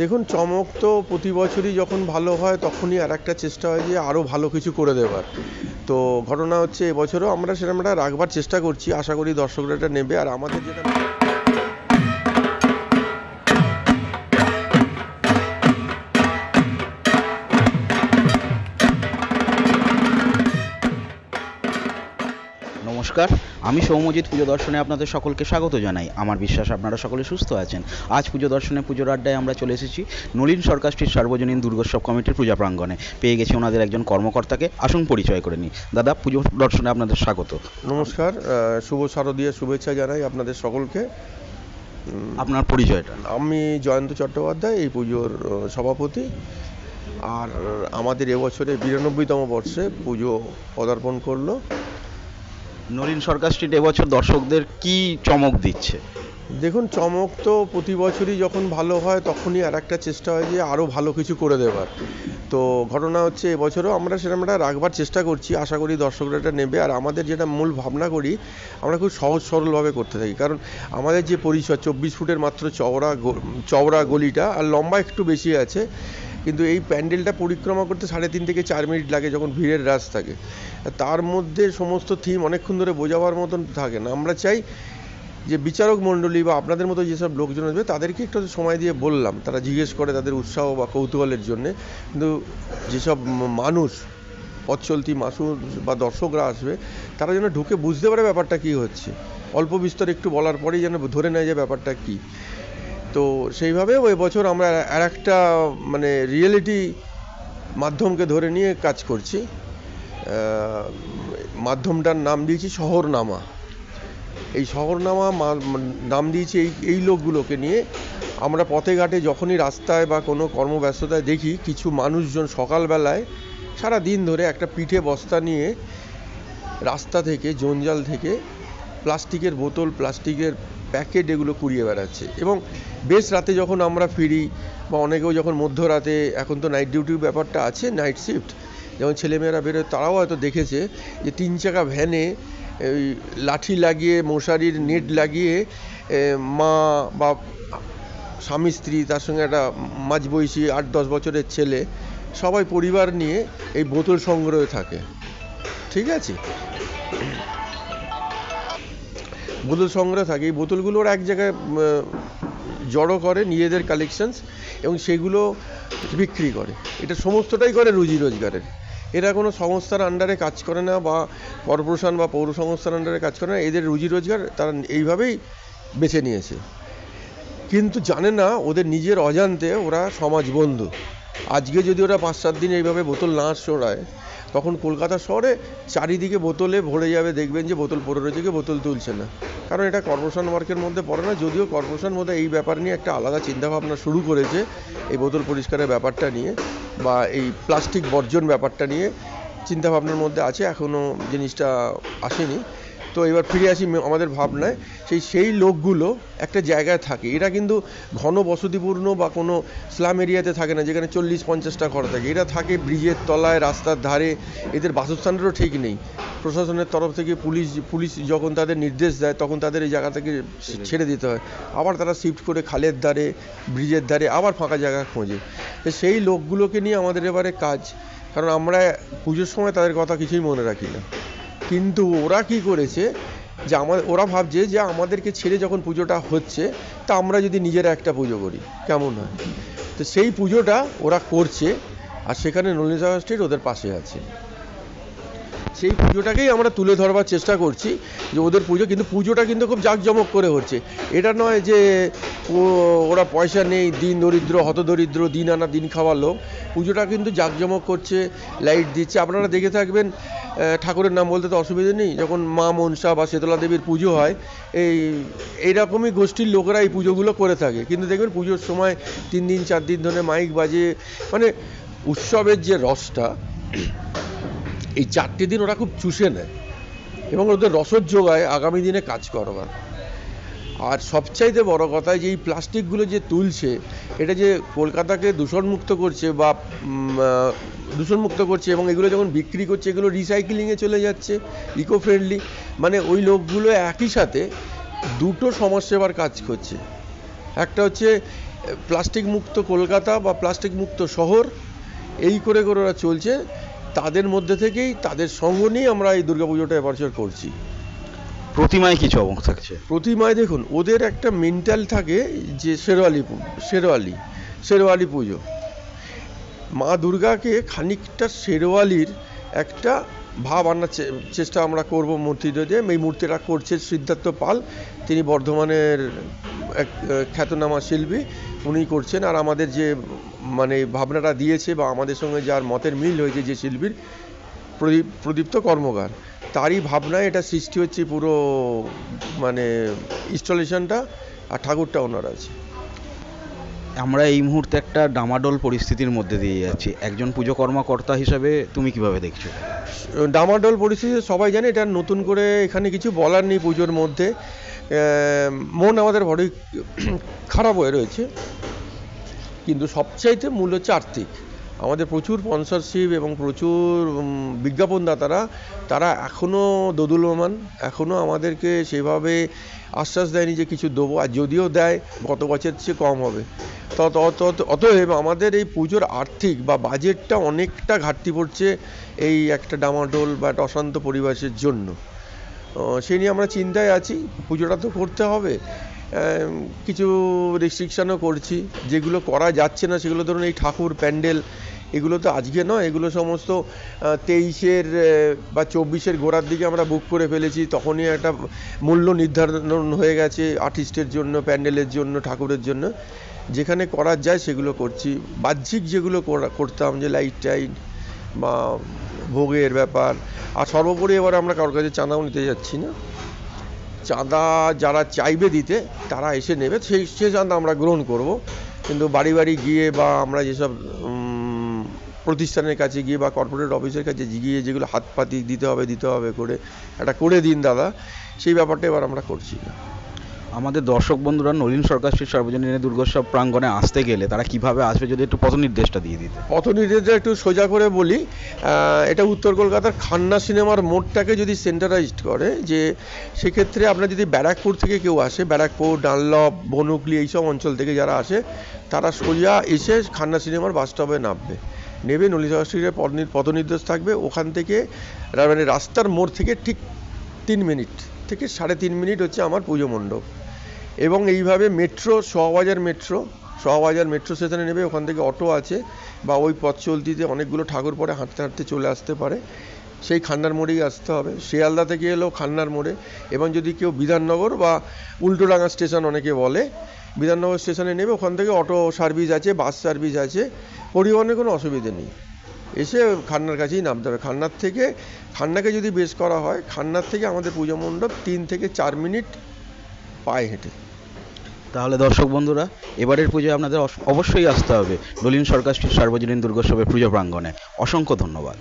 দেখুন, চমক তো প্রতি বছরই যখন ভালো হয়, তখনই আর একটা চেষ্টা হয় যে আরও ভালো কিছু করে দেওয়ার তো ঘটনা হচ্ছে, এবছরও আমরা সেরকম একটা রাখবার চেষ্টা করছি। আশা করি দর্শকরা এটা নেবে। আর আমাদের যেটা নমস্কার। আমি সৌম্যজিৎ পুজো দর্শনে আপনাদের সকলকে স্বাগত জানাই। আমার বিশ্বাস আপনারা সকলে সুস্থ আছেন। আজ পুজো দর্শনে পুজোর আড্ডায় আমরা চলে এসেছি নলিন সরকার স্ট্রিট সার্বজনীন দুর্গোৎসব কমিটির পূজা প্রাঙ্গণে। পেয়ে গেছি ওনাদের একজন কর্মকর্তাকে। আসুন পরিচয় করে নিই। দাদা পুজো দর্শনে আপনাদের স্বাগত। নমস্কার শুভ শারদীয় শুভেচ্ছা জানাই আপনাদের সকলকে। আপনার পরিচয়টা। আমি জয়ন্ত চট্টোপাধ্যায় এই পুজোর সভাপতি। আর আমাদের এবছরে বিরানব্বইতম বর্ষে পুজো পদার্পণ করল। নলিন সরকার স্ট্রিট এবছর দর্শকদের কি চমক দিচ্ছে? দেখুন, চমক তো প্রতি বছরই যখন ভালো হয়, তখনই আর একটা চেষ্টা হয় যে আরও ভালো কিছু করে দেওয়ার তো ঘটনা হচ্ছে, এবছরও আমরা সেরকম একটা রাখবার চেষ্টা করছি, আশা করি দর্শকরা এটা নেবে। আর আমাদের যেটা মূল ভাবনা করি, আমরা খুব সহজ সরলভাবে করতে থাকি। কারণ আমাদের যে পরিসর চব্বিশ ফুটের মাত্র চওড়া চওড়া গলিটা আর লম্বা একটু বেশি আছে কিন্তু এই প্যান্ডেলটা পরিক্রমা করতে সাড়ে তিন থেকে চার মিনিট লাগে যখন ভিড়ের রাস থাকে। তার মধ্যে সমস্ত থিম অনেকক্ষণ ধরে বোঝাবার মতন থাকে না। আমরা চাই যে বিচারক মণ্ডলী বা আপনাদের মতো যেসব লোকজন আসবে, তাদেরকে একটু সময় দিয়ে বললাম। তারা জিজ্ঞেস করে তাদের উৎসাহ বা কৌতূহলের জন্যে। কিন্তু যেসব মানুষ, পথ চলতি বা দর্শকরা আসবে, তারা যেন ঢুকে বুঝতে পারে ব্যাপারটা কী হচ্ছে। অল্প বিস্তর একটু বলার পরেই যেন ধরে নেয় যে ব্যাপারটা কী। তো সেইভাবে ওই বছর আমরা আর একটা মানে রিয়েলিটি মাধ্যমকে ধরে নিয়ে কাজ করছি। মাধ্যমটার নাম দিয়েছি শহরনামা। এই শহরনামা নাম দিয়েছি এই এই লোকগুলোকে নিয়ে। আমরা পথে ঘাটে যখনই রাস্তায় বা কোনো কর্মব্যস্ততায় দেখি, কিছু মানুষজন সকালবেলায় সারা দিন ধরে একটা পিঠে বস্তা নিয়ে রাস্তা থেকে, জঞ্জাল থেকে প্লাস্টিকের বোতল, প্লাস্টিকের প্যাকেট এগুলো কুড়িয়ে বেড়াচ্ছে। এবং বেশ রাতে যখন আমরা ফিরি, বা অনেকেও যখন মধ্যরাতে, এখন তো নাইট ডিউটির ব্যাপারটা আছে নাইট শিফট যেমন ছেলেমেয়েরা বেরোয়, তারাও হয়তো দেখেছে যে তিন চাকা ভ্যানে ওই লাঠি লাগিয়ে, মশারির নেট লাগিয়ে মা, বা স্বামী, স্ত্রী, তার সঙ্গে একটা মাঝবয়সী আট, দশ বছরের ছেলে, সবাই পরিবার নিয়ে এই বোতল সংগ্রহে থাকে। ঠিক আছে? বোতল সংগ্রহ থাকে। এই বোতলগুলো ওরা এক জায়গায় জড়ো করে নিজেদের কালেকশনস এবং সেগুলো বিক্রি করে। এটা সমস্তটাই করে রুজি রোজগারের। এরা কোনো সংস্থার আন্ডারে কাজ করে না বা কর্পোরেশন বা পৌর সংস্থার আন্ডারে কাজ করে না, এদের রুজি রোজগার তারা এইভাবেই বেছে নিয়েছে। কিন্তু জানে না, ওদের নিজের অজান্তে ওরা সমাজ বন্ধু আজকে যদি ওরা পাঁচ সাত দিন এইভাবে বোতল না সরায় তখন কলকাতা শহরে চারিদিকে বোতলে ভরে যাবে, দেখবেন যে বোতল পড়ে রয়েছে, কেউ বোতল তুলছে না। কারণ এটা কর্পোরেশন ওয়ার্কের মধ্যে পড়ে না, যদিও কর্পোরেশন মধ্যে এই ব্যাপার নিয়ে একটা আলাদা চিন্তাভাবনা শুরু করেছে, এই বোতল পরিষ্কারের ব্যাপারটা নিয়ে বা এই প্লাস্টিক বর্জন ব্যাপারটা নিয়ে চিন্তাভাবনার মধ্যে আছে এখনও জিনিসটা আসেনি। তো এবার ফিরে আসি আমাদের ভাবনায়। সেই সেই লোকগুলো একটা জায়গায় থাকে। এরা কিন্তু ঘন বসতিপূর্ণ বা কোনো স্লাম এরিয়াতে থাকে না যেখানে চল্লিশ পঞ্চাশটা ঘর থাকে। এরা থাকে ব্রিজের তলায় রাস্তার ধারে। এদের বাসস্থানেরও ঠিক নেই। প্রশাসনের তরফ থেকে পুলিশ পুলিশ যখন তাদের নির্দেশ দেয় তখন তাদের এই জায়গা থেকে ছেড়ে দিতে হয়। আবার তারা শিফট করে খালের ধারে ব্রিজের ধারে আবার ফাঁকা জায়গা খোঁজে। তো সেই লোকগুলোকে নিয়ে আমাদের এবারে কাজ। কারণ আমরা পুজোর সময় তাদের কথা কিছুই মনে রাখি না। কিন্তু ওরা কি করেছে যে আমার ওরা ভাবছে যে আমাদেরকে ছেড়ে যখন পুজোটা হচ্ছে, তা আমরা যদি নিজেরা একটা পুজো করি। কেমন হয়? তো সেই পুজোটা ওরা করছে, আর সেখানে নলিনী স্ট্রিট ওদের পাশে আছে। সেই পুজোটাকেই আমরা তুলে ধরবার চেষ্টা করছি যে ওদের পুজো, কিন্তু পুজোটা কিন্তু খুব জাঁকজমক করে হচ্ছে। এটা নয় যে ওরা পয়সা নেই, দিন দরিদ্র হতদরিদ্র দিন আনা, দিন খাওয়া লোক। পুজোটা কিন্তু জাঁকজমক করছে, লাইট দিচ্ছে। আপনারা দেখে থাকবেন ঠাকুরের নাম বলতে তো অসুবিধা নেই, যখন মা মনসা বা শীতলা দেবীর পুজো হয়, এই, এইরকমই গোষ্ঠীর লোকেরা এই পুজোগুলো করে থাকে। কিন্তু দেখবেন পুজোর সময় তিন দিন, চার দিন ধরে মাইক বাজে মানে উৎসবের যে রসটা এই চারটে দিন ওরা খুব চুষে নেয় এবং ওদের রসদ যোগায় আগামী দিনে কাজ করবার। আর সবচাইতে বড় কথা যে এই প্লাস্টিকগুলো যে তুলছে, এটা যে কলকাতাকে দূষণমুক্ত করছে বা দূষণমুক্ত করছে এবং এগুলো যখন বিক্রি করছে, এগুলো রিসাইকেলিংয়ে চলে যাচ্ছে ইকো ফ্রেন্ডলি মানে ওই লোকগুলো একই সাথে দুটো সমাজসেবার কাজ করছে। একটা হচ্ছে, প্লাস্টিক মুক্ত কলকাতা বা প্লাস্টিক মুক্ত শহর, এই করে করে ওরা চলছে। তাদের মধ্যে থেকেই তাদের সঙ্গ নিয়ে আমরা এই দুর্গাপুজোটা এবছর করছি। প্রতিমায় কিছু অবস্থা থাকছে? প্রতিমায় দেখুন ওদের একটা মেন্টাল থাকে যে শেরওয়ালি শেরওয়ালি শেরওয়ালি পুজো। মা দুর্গাকে খানিকটা শেরওয়ালির একটা ভাব আনার চেষ্টা আমরা করব মূর্তিটা দিয়ে। এই মূর্তিটা করছে সিদ্ধার্থ পাল। তিনি বর্ধমানের এক, খ্যাতনামা শিল্পী। উনি করছেন। আর আমাদের যে মানে ভাবনাটা দিয়েছে বা আমাদের সঙ্গে যার মতের মিল হয়েছে যে শিল্পীর, প্রদীপ, প্রদীপ্ত কর্মকার। তারই ভাবনায় এটা সৃষ্টি হচ্ছে পুরো মানে ইনস্টলেশনটা। আর ঠাকুরটা ওনার আছে। আমরা এই মুহূর্তে একটা ডামাডোল পরিস্থিতির মধ্যে দিয়ে যাচ্ছি। একজন পুজো কর্মকর্তা হিসাবে তুমি কীভাবে দেখছ? ডামাডোল পরিস্থিতি সবাই জানে, এটা নতুন করে এখানে কিছু বলার নেই পুজোর মধ্যে। মন আমাদের বড়ই খারাপ হয়ে রয়েছে। কিন্তু সবচাইতে মূল হচ্ছে আর্থিক। আমাদের প্রচুর স্পন্সরশিপ এবং প্রচুর বিজ্ঞাপনদাতারা, তারা এখনও দোদুল্যমান এখনও আমাদেরকে সেভাবে আশ্বাস দেয়নি যে কিছু দেবো, আর যদিও দেয়, গত বছরের চেয়ে কম হবে। তত অতএব আমাদের এই পুজোর আর্থিক বা বাজেটটা অনেকটা ঘাটতি পড়ছে এই একটা ডামাডোল বা একটা অশান্ত পরিবেশের জন্য। সেই নিয়ে আমরা চিন্তায় আছি, পুজোটা তো করতে হবে। কিছু রেস্ট্রিকশানও করছি। যেগুলো করা যাচ্ছে না, সেগুলো ধরুন এই ঠাকুর, প্যান্ডেল, এগুলো তো আজকে নয়, এগুলো সমস্ত তেইশের বা চব্বিশের গোড়ার দিকে আমরা বুক করে ফেলেছি। তখনই একটা মূল্য নির্ধারণ হয়ে গেছে আর্টিস্টের জন্য, প্যান্ডেলের জন্য, ঠাকুরের জন্য। যেখানে করা যায়, সেগুলো করছি। বাহ্যিক যেগুলো করা- করতাম যে লাইট টাইট বা ভোগের ব্যাপার, আর সর্বোপরি এবার আমরা কারোর কাছে চাঁদাও নিতে যাচ্ছি না। চাঁদা যারা চাইবে দিতে, তারা এসে নেবে। সেই, সে চাঁদা আমরা গ্রহণ করব। কিন্তু বাড়ি বাড়ি গিয়ে বা আমরা যেসব প্রতিষ্ঠানের কাছে গিয়ে বা কর্পোরেট অফিসের কাছে গিয়ে যেগুলো হাত পাতি দিতে হবে দিতে হবে করে, একটা করে দিন দাদা, সেই ব্যাপারটা এবার আমরা করছি না। আমাদের দর্শক বন্ধুরা, নলিন সরকার শ্রী সর্বজনীন দুর্গোৎসব প্রাঙ্গণে আসতে গেলে তারা কীভাবে আসবে যদি একটু পথ নির্দেশটা দিয়ে দিতে? পথ নির্দেশটা একটু সোজা করে বলি এটা উত্তর কলকাতার খান্না সিনেমার মোড়টাকে যদি সেন্টারাইজড করে, যে সেক্ষেত্রে আপনার যদি ব্যারাকপুর থেকে কেউ আসে, ব্যারাকপুর, ডানলপ বনুকলি এইসব অঞ্চল থেকে যারা আসে, তারা সোজা এসে খান্না সিনেমার বাস স্টপে নামবে। নেবে নলিতা স্ট্রিটের পথ নি- পথ নির্দেশ থাকবে, ওখান থেকে মানে রাস্তার মোড় থেকে ঠিক তিন মিনিট থেকে সাড়ে তিন মিনিট হচ্ছে আমার পুজো মণ্ডপ। এবং এইভাবে metro Sovabazar metro Sovabazar metro স্টেশনে নেবে, ওখান থেকে অটো আছে, বা ওই পথ চলতিতে অনেকগুলো ঠাকুর পরে হাঁটতে হাঁটতে চলে আসতে পারে। সেই খান্নার মোড়েই আসতে হবে। শিয়ালদা থেকে এলেও খান্নার মোড়ে। এবং যদি কেউ বিধাননগর বা উল্টোডাঙ্গা স্টেশন অনেকে বলে, বিধাননগর স্টেশনে নেবে, ওখান থেকে অটো সার্ভিস আছে বাস সার্ভিস আছে। পরিবহনের কোনো অসুবিধে নেই। এসে খান্নার কাছেই নামতে হবে। খান্নার থেকে, খান্নাকে যদি বেশ করা হয়, খান্নার থেকে আমাদের পুজো মণ্ডপ তিন থেকে চার মিনিট পায়ে হেঁটে। তাহলে দর্শক বন্ধুরা, এবারের পুজোয় আপনাদের অবশ্যই আসতে হবে। নলিন সরকার সার্বজনীন দুর্গোৎসবের পুজো প্রাঙ্গণে। অসংখ্য ধন্যবাদ।